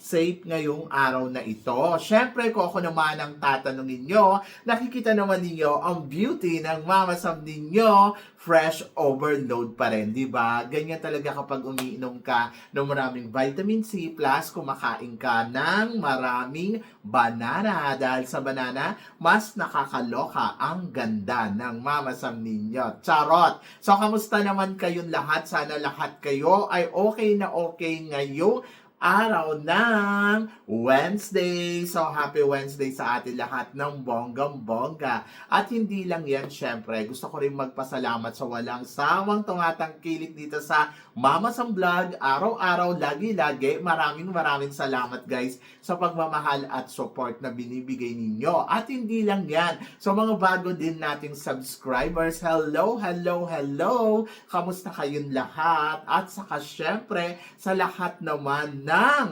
safe ngayong araw na ito. Siyempre, kung ako naman ang tatanungin nyo, nakikita naman ninyo ang beauty ng Mama Sam ninyo, fresh overload pa rin, di ba? Ganyan talaga kapag umiinom ka ng maraming vitamin C plus kumakain ka ng maraming banana. Dahil sa banana, mas nakakaloka ang ganda ng Mama Sam ninyo. Charot! So, kamusta naman kayong lahat? Sana lahat kayo ay okay na okay ngayong araw ng Wednesday. So, happy Wednesday sa atin lahat ng bonggang-bongga. At hindi lang yan, syempre, gusto ko rin magpasalamat sa walang sawang tumatangkilik dito sa Mama Sam Vlog. Araw-araw, lagi-lagi. Maraming maraming salamat guys sa pagmamahal at support na binibigay ninyo. At hindi lang yan. So, mga bago din nating subscribers, hello, hello, hello! Kamusta kayong lahat? At saka syempre, sa lahat naman ng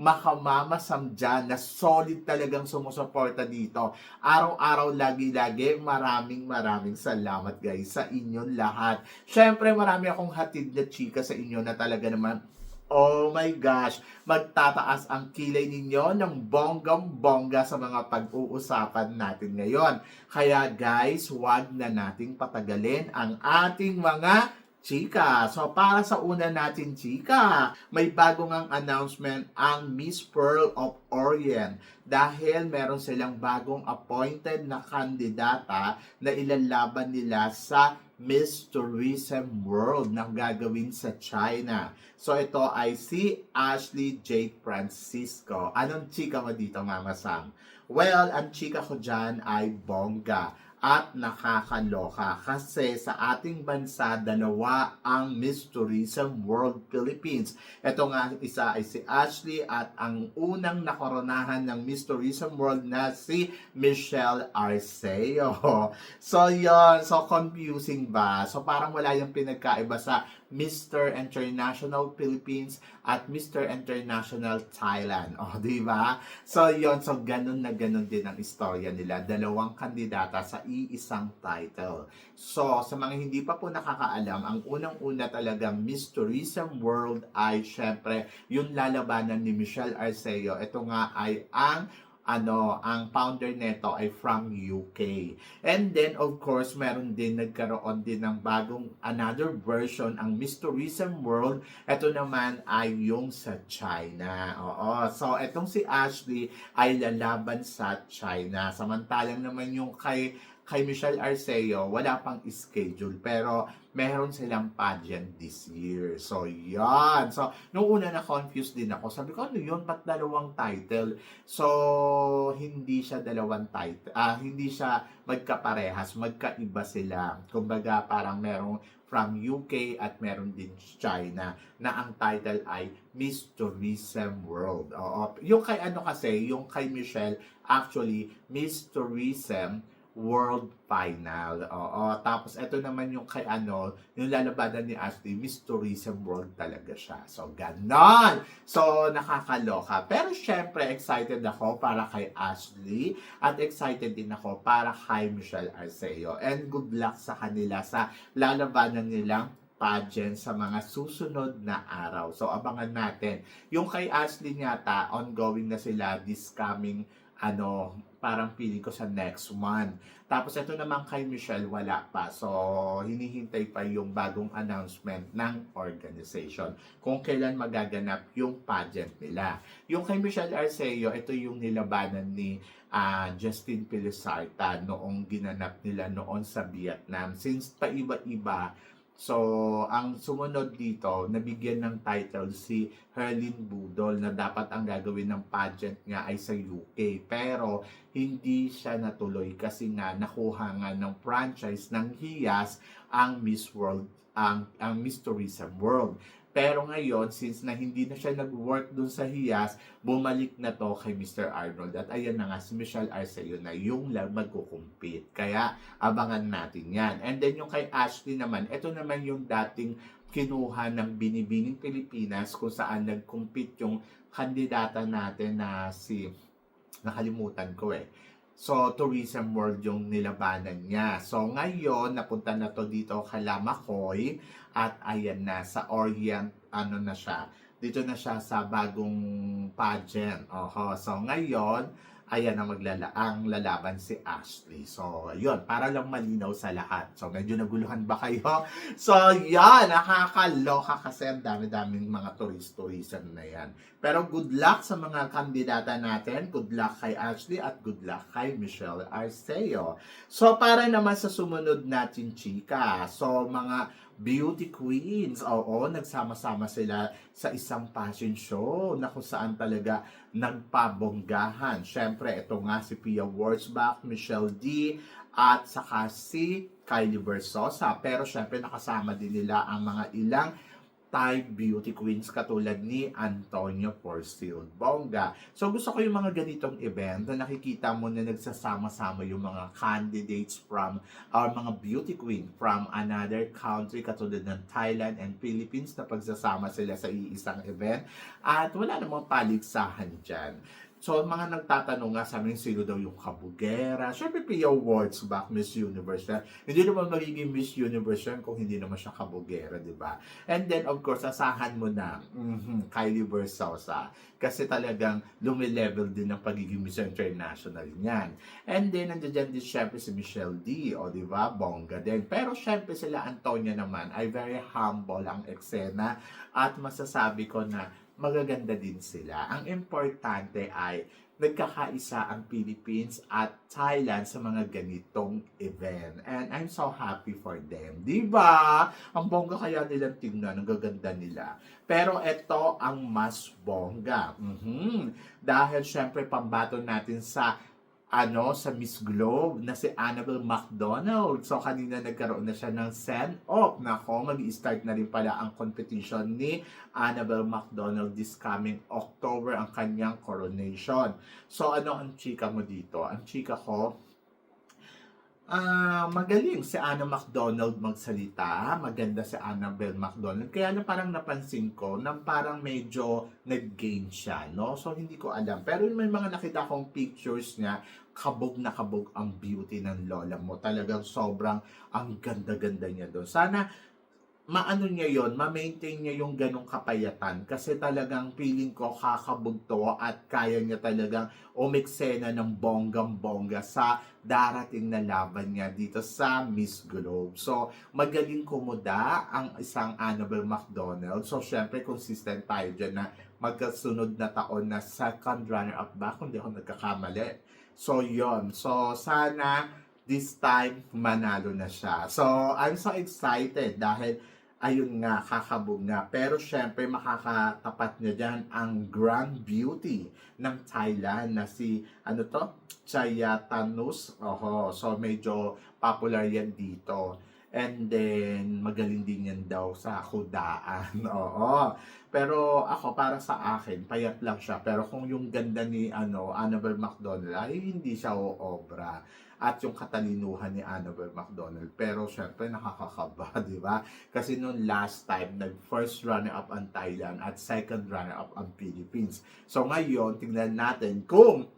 makamamasam dyan na solid talagang sumusuporta dito. Araw-araw, lagi-lagi, maraming maraming salamat guys sa inyong lahat. Syempre, marami akong hatid na chika sa inyo na talaga naman Oh my gosh, magtataas ang kilay ninyo ng bonggang-bongga sa mga pag-uusapan natin ngayon. Kaya guys, wag na nating patagalin ang ating mga chika. So para sa una natin chika, may bagong ang announcement ang Miss Pearl of Orient dahil meron silang bagong appointed na kandidata na ilalaban nila sa Miss Tourism World na gagawin sa China. So ito ay si Ashley J. Francisco. Anong chika mo dito, Mama Sam? Well, ang chika ko dyan ay bongga at nakakaloka kasi sa ating bansa dalawa ang Miss Tourism World Philippines. Ito nga isa ay si Ashley at ang unang nakoronahan ng Miss Tourism World na si Michelle Arceo. So yon so confusing ba? So parang wala yung pinagkaiba sa Mr. International Philippines at Mr. International Thailand. O, di ba? So, yon So, ganun na ganun din ang istorya nila. Dalawang kandidata sa iisang title. So, sa mga hindi pa po nakakaalam, ang unang-una talaga Miss Tourism World ay syempre yung lalabanan ni Michelle Arceo. Ito nga ay ang ano, ang founder nito ay from UK. And then, of course, meron din, nagkaroon din ng bagong another version, ang Miss Tourism World. Ito naman ay yung sa China. Oo. So, etong si Ashley ay lalaban sa China. Samantalang naman yung kay kay Michelle Arceo, wala pang schedule. Pero, meron silang pageant this year. So, yan. So, nung una na-confused din ako. Sabi ko, ano yun? Ba't dalawang title? So, hindi siya dalawang title. Ah, hindi siya magkaparehas. Magkaiba sila. Kumbaga, parang merong from UK at meron din China na ang title ay Miss Tourism World. Oo. Yung kay ano kasi, yung kay Michelle, actually, Miss Tourism World Final. Oo. Tapos, ito naman yung kay ano, yung lalabanan ni Ashley, Miss Tourism World talaga siya. So, ganon! So, nakakaloka. Pero, syempre, excited ako para kay Ashley at excited din ako para kay Michelle Arceo. And good luck sa kanila sa lalabanan nilang pageant sa mga susunod na araw. So, abangan natin. Yung kay Ashley yata, ongoing na sila this coming ano, parang feeling ko sa next one. Tapos ito naman kay Michelle, wala pa. So, hinihintay pa yung bagong announcement ng organization kung kailan magaganap yung pageant nila. Yung kay Michelle Arceo, ito yung nilabanan ni ah, Justin Pilisarta noong ginanap nila noon sa Vietnam. Since paiba-iba, So, ang sumunod dito, nabigyan ng title si Herlin Budol na dapat ang gagawin ng pageant nga ay sa UK. Pero, hindi siya natuloy kasi nga nakuha nga ng franchise ng Hiyas ang Miss World, ang, ang Miss Tourism World. Pero ngayon, since na hindi na siya nag-work dun sa Hiyas, bumalik na to kay Mr. Arnold. At ayan na nga, si Michelle Arceo na yung magkukumpit. Kaya, abangan natin yan. And then yung kay Ashley naman, ito naman yung dating kinuha ng Binibining Pilipinas kung saan nag-compete yung kandidata natin na si, nakalimutan ko eh. So, Tourism World yung nilabanan niya. So, ngayon, napunta na to dito kay Lamakoy at ayan na, sa Orient, ano na siya, dito na siya sa bagong pageant. Oho. So, ngayon, ayan na maglala ang lalaban si Ashley. So, yun, para lang malinaw sa lahat. So, medyo naguluhan ba kayo? So, yan, nakakaloka kasi ang dami-daming mga tourist-tourism na yan. Pero good luck sa mga kandidata natin. Good luck kay Ashley at good luck kay Michelle Arceo. So, para naman sa sumunod natin, chika. So, mga beauty queens. Oo, nagsama-sama sila sa isang fashion show na kung saan talaga nagpabonggahan. Siyempre, ito nga si Pia Wurzbach, Michelle D, at saka si Kylie Versosa. Pero syempre, nakasama din nila ang mga ilang Thai beauty queens katulad ni Antonio Porcil Bongga. So gusto ko yung mga ganitong event na nakikita mo na nagsasama-sama yung mga candidates from or mga beauty queen from another country katulad ng Thailand and Philippines na pagsasama sila sa iisang event at wala namang paligsahan dyan. So, mga nagtatanong nga sa amin, sino daw yung kabugera? Siyempre, Pia Awards back Miss Universe. Na, hindi naman magiging Miss Universe yan kung hindi naman siya kabugera, di ba? And then, of course, asahan mo na, mhm, Kylie Versosa. Kasi talagang lumilevel din ng pagiging Miss International niyan. And then, nandiyan din syempre si Michelle D, o di ba? Bongga din. Pero syempre sila Antonia naman ay very humble ang eksena at masasabi ko na magaganda din sila. Ang importante ay nagkakaisa ang Philippines at Thailand sa mga ganitong event. And I'm so happy for them. Di ba? Ang bongga kaya nilang tingnan, ang gaganda nila. Pero ito ang mas bongga. Mhm. Dahil syempre pambato natin sa ano sa Miss Globe na si Annabelle McDonald. So kanina nagkaroon na siya ng send-off. Nako, mag-start na rin pala ang competition ni Annabelle McDonald this coming October ang kanyang coronation. So ano ang chika mo dito? Ang chika ko, Ah, magaling si Anna McDonald magsalita. Maganda si Annabelle McDonald. Kaya na parang napansin ko na parang medyo nag-gain siya, no? So, hindi ko alam. Pero may mga nakita kong pictures niya, kabog na kabog ang beauty ng lola mo. Talagang sobrang ang ganda-ganda niya doon. Sana maano niya yon, ma-maintain niya yung ganong kapayatan kasi talagang feeling ko kakabog to at kaya niya talagang umiksena ng bonggang-bongga sa darating na laban niya dito sa Miss Globe. So, magaling kumuda ang isang Annabelle McDonald. So, syempre, consistent tayo dyan na magkasunod na taon na second runner-up ba kung di ako nagkakamali. So, yon So, sana this time manalo na siya. So, I'm so excited dahil ayun nga, kakabog nga. Pero syempre, makakatapat niya dyan ang Grand Beauty ng Thailand na si, ano to? Chayatanus. Oho, so medyo popular yan dito. And then, magaling din yan daw sa kudaan. Oo. Pero ako, para sa akin, payat lang siya. Pero kung yung ganda ni ano, Annabelle McDonald, ay hindi siya obra. At yung katalinuhan ni Annabelle McDonald. Pero syempre, nakakakaba, di ba? Kasi noon last time, nag-first runner-up ang Thailand at second runner-up ang Philippines. So ngayon, tingnan natin kung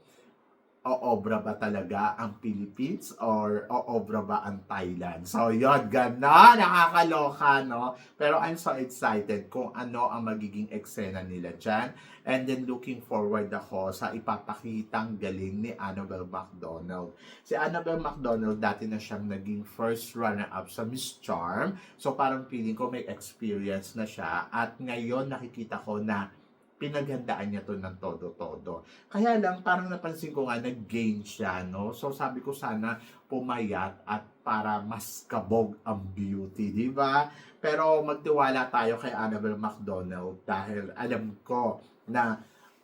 oobra ba talaga ang Philippines or oobra ba ang Thailand? So, yun, gana, nakakaloka, no? Pero I'm so excited kung ano ang magiging eksena nila dyan. And then, looking forward ako sa ipapakitang galing ni Annabelle McDonald. Si Annabelle McDonald, dati na siyang naging first runner-up sa Miss Charm. So, parang feeling ko may experience na siya. At ngayon, nakikita ko na pinaghandaan niya to ng todo-todo. Kaya lang, parang napansin ko nga, nag-gain siya, no? So, sabi ko sana pumayat at para mas kabog ang beauty, di ba? Pero magtiwala tayo kay Annabelle McDonald dahil alam ko na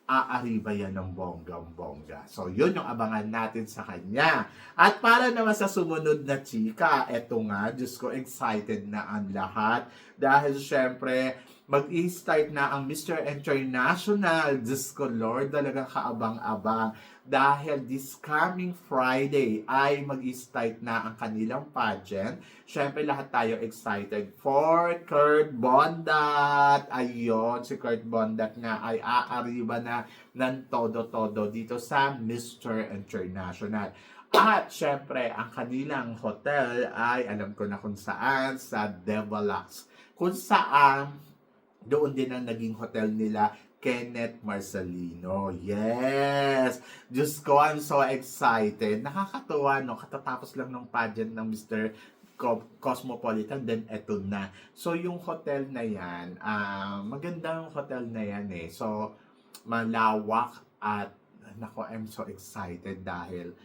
aariba yan ng bonggang-bongga. So, yun yung abangan natin sa kanya. At para naman sa sumunod na chika, eto nga, Diyos ko, excited na ang lahat. Dahil syempre, mag-i-start na ang Mr. International. Diyos ko, Lord, talagang kaabang-abang. Dahil this coming Friday ay mag-i-start na ang kanilang pageant. Syempre, lahat tayo excited for Kurt Bondat. Ayun, si Kurt Bondat nga ay aariba na ng todo-todo dito sa Mr. International. At syempre, ang kanilang hotel ay alam ko na kung saan, sa Devalax. Kung saan, doon din ang naging hotel nila Kenneth Marcelino. Yes! Diyos ko, I'm so excited. Nakakatuwa, no? Katatapos lang ng pageant ng Mr. Co- Cosmopolitan, then eto na. So, yung hotel na yan, ah magandang hotel na yan eh. So, malawak at, nako, I'm so excited dahil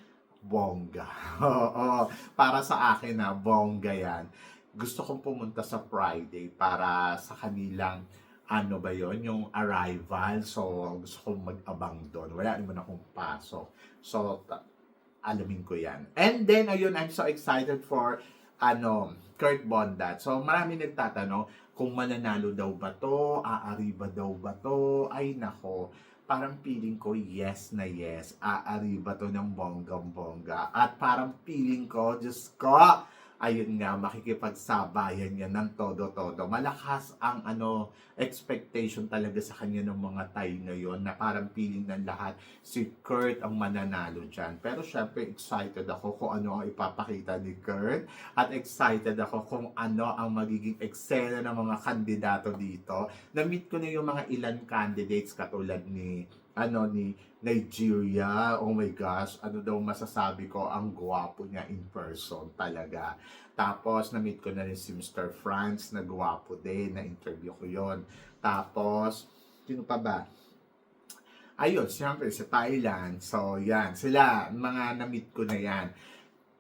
bongga. Oo, para sa akin na bongga yan. Gusto kong pumunta sa Friday para sa kanilang ano ba yon yung arrival. So, gusto kong mag-abang doon. Wala naman akong pasok. So, alamin ko yan. And then, ayun, I'm so excited for ano, Kurt Bondat. So, marami nagtatanong kung mananalo daw ba to, aari ba daw ba to, ay nako, parang feeling ko yes na yes, aari ba to ng bonggang-bongga. At parang feeling ko, Diyos ko, ayun nga, makikipagsabayan niya ng todo-todo. Malakas ang ano, expectation talaga sa kanya ng mga tayo ngayon na parang feeling ng lahat si Kurt ang mananalo dyan. Pero syempre, excited ako kung ano ang ipapakita ni Kurt at excited ako kung ano ang magiging eksena ng mga kandidato dito. Na-meet ko na yung mga ilan candidates katulad ni ano ni Nigeria. Oh my gosh, ano daw masasabi ko, ang gwapo niya in person talaga. Tapos, na-meet ko na rin si Mr. Franz na gwapo din, na-interview ko yon Tapos, sino pa ba? Ayun, siyempre sa Thailand. So, yan. Sila, mga na-meet ko na yan.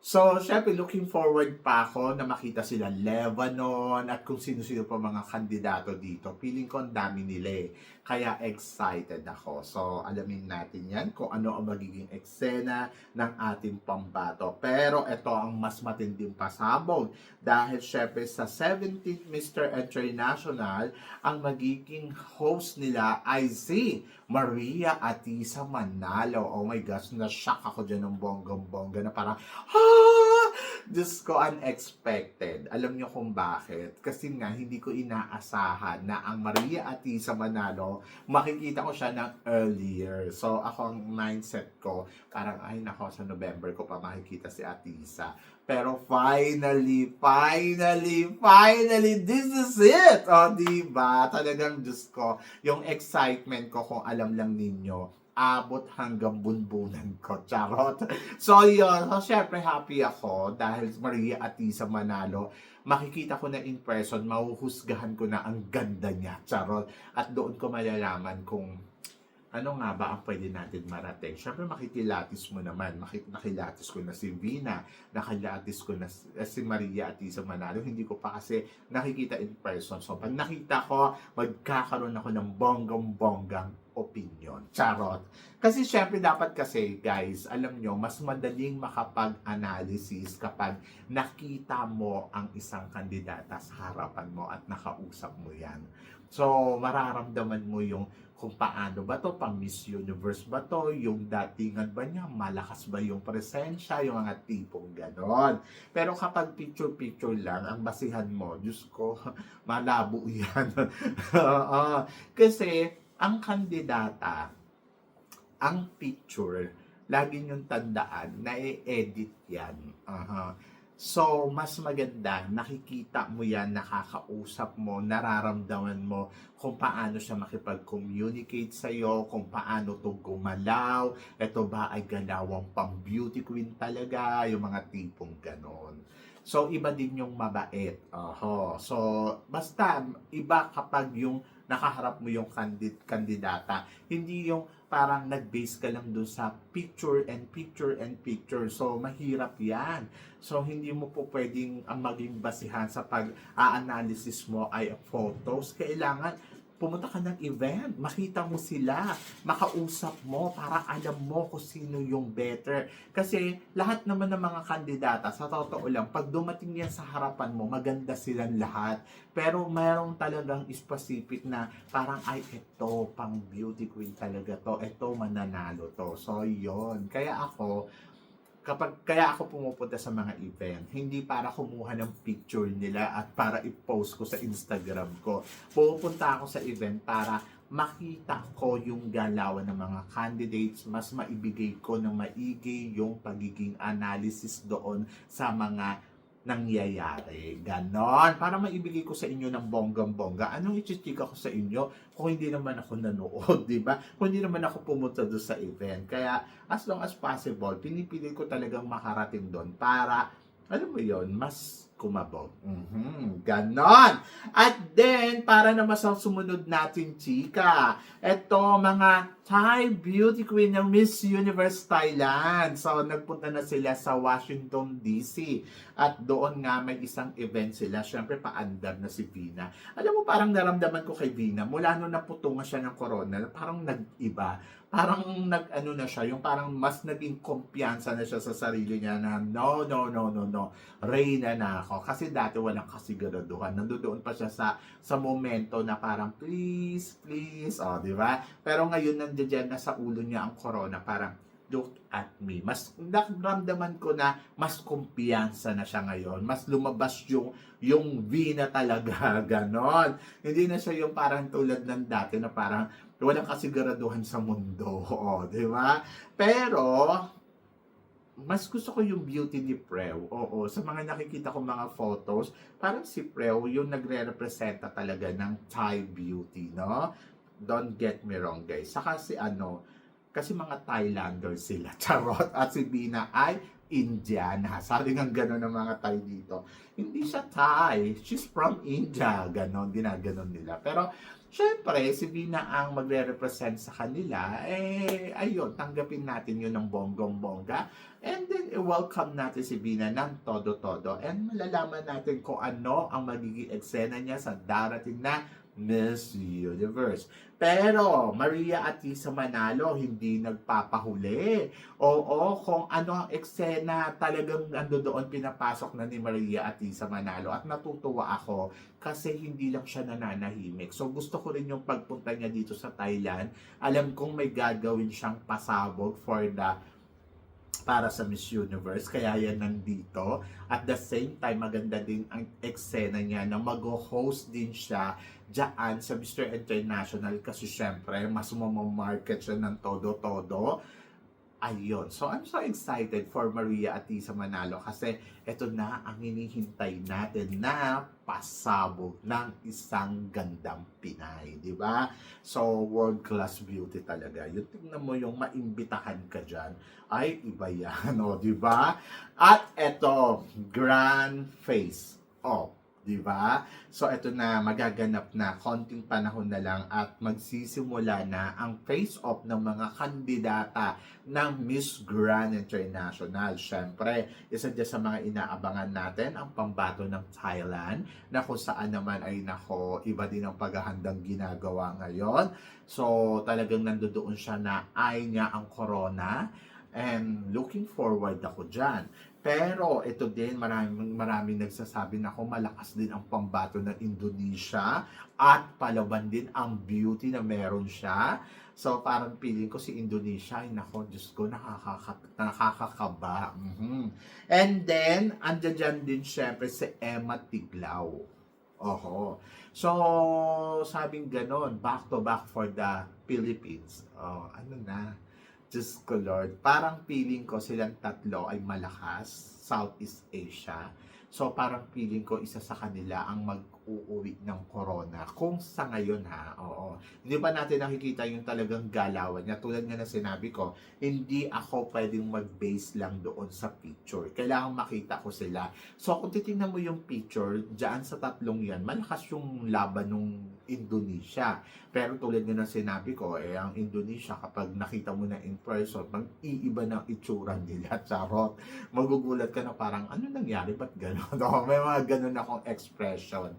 So, syempre, looking forward pa ako na makita sila Lebanon at kung sino-sino pa mga kandidato dito. Feeling ko ang dami nila eh. Kaya excited ako. So, alamin natin yan kung ano ang magiging eksena ng ating pambato. Pero ito ang mas matinding pasabog dahil syempre sa 17th Mr. International, ang magiging host nila ay si Maria Atisa Manalo. Oh my gosh, na-shock ako dyan ng bonggang-bongga na parang, ha! Diyos ko, unexpected. Alam niyo kung bakit? Kasi nga, hindi ko inaasahan na ang Maria Atisa Manalo, makikita ko siya ng earlier. So, ako ang mindset ko, parang, ay nako, sa November ko pa makikita si Atisa. Pero finally, finally, finally, this is it! O, diba? Talagang, Diyos ko, yung excitement ko kung alam lang ninyo, abot hanggang bunbunan ko. Charot. So, yun. So, syempre, happy ako dahil Maria Atisa Manalo, makikita ko na in person, mahuhusgahan ko na ang ganda niya. Charot. At doon ko malalaman kung ano nga ba ang pwede natin marating? Siyempre, makikilatis mo naman. Makik nakilatis ko na si Vina, nakilatis ko na si, eh, si Maria Atisa Manalo. Hindi ko pa kasi nakikita in person. So, pag nakita ko, magkakaroon ako ng bonggang-bonggang opinion. Charot. Kasi syempre dapat kasi guys, alam nyo, mas madaling makapag-analysis kapag nakita mo ang isang kandidata sa harapan mo at nakausap mo yan. So, mararamdaman mo yung kung paano ba to, pang Miss Universe ba to, yung datingan ba niya, malakas ba yung presensya, yung mga tipong ganon. Pero kapag picture-picture lang, ang basihan mo, Diyos ko, malabo yan. Oo. Kasi, ang kandidata, ang picture, lagi niyong tandaan, na i-edit yan. Aha. So, mas maganda, nakikita mo yan, nakakausap mo, nararamdaman mo kung paano siya makipag-communicate sa'yo, kung paano to gumalaw, ito ba ay galawang pang beauty queen talaga, yung mga tipong ganon. So, iba din yung mabait. Oho. So, basta, iba kapag yung nakaharap mo yung candid kandidata. Hindi yung parang nag-base ka lang doon sa picture and picture and picture. So, mahirap yan. So, hindi mo po pwedeng ang maging basihan sa pag-a-analysis mo ay photos. Kailangan pumunta ka ng event, makita mo sila, makausap mo para alam mo kung sino yung better. Kasi lahat naman ng mga kandidata, sa totoo lang, pag dumating yan sa harapan mo, maganda silang lahat. Pero mayroong talagang specific na parang, ay, ito, pang beauty queen talaga to, ito, mananalo to. So, yon Kaya ako, kapag kaya ako pumupunta sa mga event, hindi para kumuha ng picture nila at para i-post ko sa Instagram ko. Pupunta ako sa event para makita ko yung galawan ng mga candidates, mas maibigay ko ng maigi yung pagiging analysis doon sa mga nangyayari. Ganon. Para maibigay ko sa inyo ng bonggang-bongga. Anong ichichika ko sa inyo kung hindi naman ako nanood, di ba? Kung hindi naman ako pumunta doon sa event. Kaya, as long as possible, pinipili ko talagang makarating doon para, alam mo yon mas kumabog. Mhm, Ganon. At then, para naman sa sumunod natin, chika, eto mga Thai beauty queen ng Miss Universe Thailand. So, nagpunta na sila sa Washington, D.C. At doon nga may isang event sila. Siyempre, paandar na si Vina. Alam mo, parang naramdaman ko kay Vina, mula nung naputungan siya ng corona, parang nag-iba. Parang nag-ano na siya, yung parang mas naging kumpiyansa na siya sa sarili niya na no, no, no, no, no. Reyna na ako. Kasi dati walang kasiguraduhan. Nandoon pa siya sa sa momento na parang please, please, oh, di ba? Pero ngayon nandiyan na sa ulo niya ang corona, parang look at me. Mas naramdaman ko na mas kumpiyansa na siya ngayon. Mas lumabas yung yung V na talaga, ganon. Hindi na siya yung parang tulad ng dati na parang walang kasiguraduhan sa mundo. Oh, di ba? Pero, mas gusto ko yung beauty ni Preo. Oo, sa mga nakikita ko mga photos, parang si Preo yung nagre-representa talaga ng Thai beauty, no? Don't get me wrong, guys. Saka si ano, kasi mga Thailander sila, charot. At si Bina ay Indiana. Sabi nga gano'n ng mga Thai dito. Hindi siya Thai. She's from India. Ganon, ginaganon nila. Pero, syempre, si Bina ang magre-represent sa kanila. Eh, ayun, tanggapin natin yun ng bonggong-bongga. And then, i-welcome natin si Bina ng todo-todo. And malalaman natin kung ano ang magiging eksena niya sa darating na Miss Universe. Pero, Maria Atisa Manalo, hindi nagpapahuli. Oo, kung ano ang eksena talagang ando doon pinapasok na ni Maria Atisa Manalo. At natutuwa ako kasi hindi lang siya nananahimik. So, gusto ko rin yung pagpunta niya dito sa Thailand. Alam kong may gagawin siyang pasabog for the para sa Miss Universe, kaya yan nandito. At the same time, maganda din ang eksena niya na mag-host din siya dyan sa Mr. International kasi syempre, mas mamamarket siya ng todo-todo. Ayun. So, I'm so excited for Maria Atisa Manalo kasi ito na ang hinihintay natin na pasabog ng isang gandang Pinay. Di ba? So, world-class beauty talaga. Yung tingnan mo yung maimbitahan ka dyan, ay iba yan. O, di ba? At ito, grand face. Oh, di ba? So ito na magaganap na konting panahon na lang at magsisimula na ang face-off ng mga kandidata ng Miss Grand International. Siyempre, isa dyan sa mga inaabangan natin ang pambato ng Thailand na kung saan naman ay nako, iba din ang paghahandang ginagawa ngayon. So talagang nandoon siya na ay niya ang corona and looking forward ako dyan. Pero ito din, maraming, maraming nagsasabi na kung malakas din ang pambato ng Indonesia at palaban din ang beauty na meron siya. So parang feeling ko si Indonesia, ay nako, Diyos ko, nakakaka, nakakakaba. Mhm. And then, andyan dyan din syempre si Emma Tiglao. Oho. So, sabing ganon, back to back for the Philippines. Oh, ano na, Diyos ko Lord, parang feeling ko silang tatlo ay malakas, Southeast Asia. So parang feeling ko isa sa kanila ang mag-uuwi ng corona. Kung sa ngayon ha, oo. Hindi pa natin nakikita yung talagang galawan niya. Tulad nga na sinabi ko, hindi ako pwedeng mag-base lang doon sa picture. Kailangan makita ko sila. So kung titingnan mo yung picture, dyan sa tatlong yan, malakas yung laban ng Indonesia. Pero tulad nga na sinabi ko, eh, ang Indonesia, kapag nakita mo na in person, mag-iiba ng itsura nila. Charot. Magugulat ka na parang, ano nangyari? Ba't gano'n? No, may mga ganun akong expression.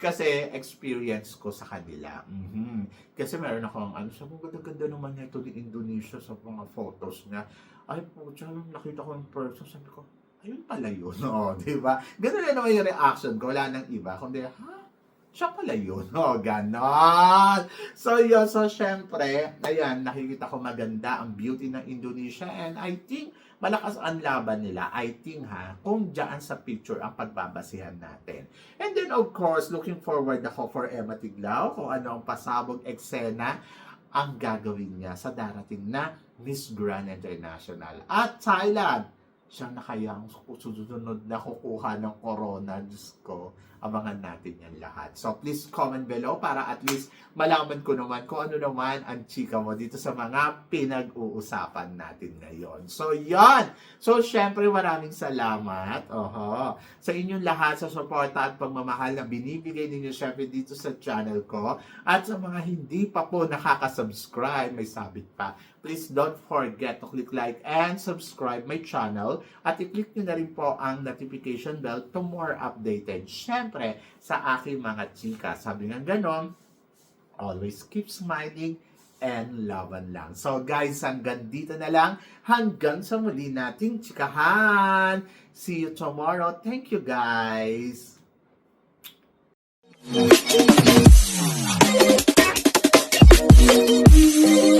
Kasi experience ko sa kanila. Mhm. Kasi meron akong ano, sabi ko, ganda-ganda naman nito ni Indonesia sa mga photos niya. Ay po, nakita ko in person, sabi ko, ayun pala yun. Oo, di ba? Ganun na naman yung reaction ko. Wala nang iba. Kundi, ha? Siya pala yun. O, ganon. So, yun. So, syempre, ayan, nakikita ko maganda ang beauty ng Indonesia. And I think, malakas ang laban nila. I think, ha, kung dyan sa picture ang pagbabasihan natin. And then, of course, looking forward ako for Emma Tiglao, kung ano ang pasabog eksena ang gagawin niya sa darating na Miss Grand International. At Thailand, siya na kaya ang susunod na kukuha ng corona. Diyos ko, abangan natin yan lahat. So please comment below para at least malaman ko naman kung ano naman ang chika mo dito sa mga pinag-uusapan natin ngayon. So yan! So syempre maraming salamat oho, sa inyong lahat sa suporta at pagmamahal na binibigay ninyo syempre dito sa channel ko. At sa mga hindi pa po nakaka-subscribe, may sabit pa, please don't forget to click like and subscribe my channel at i-click nyo na rin po ang notification bell to more updated syempre, sa aking mga chika. Sabi nga ganon, always keep smiling and laban lang. So guys, hanggang dito na lang. Hanggang sa muli nating chikahan. See you tomorrow. Thank you guys. Thank you.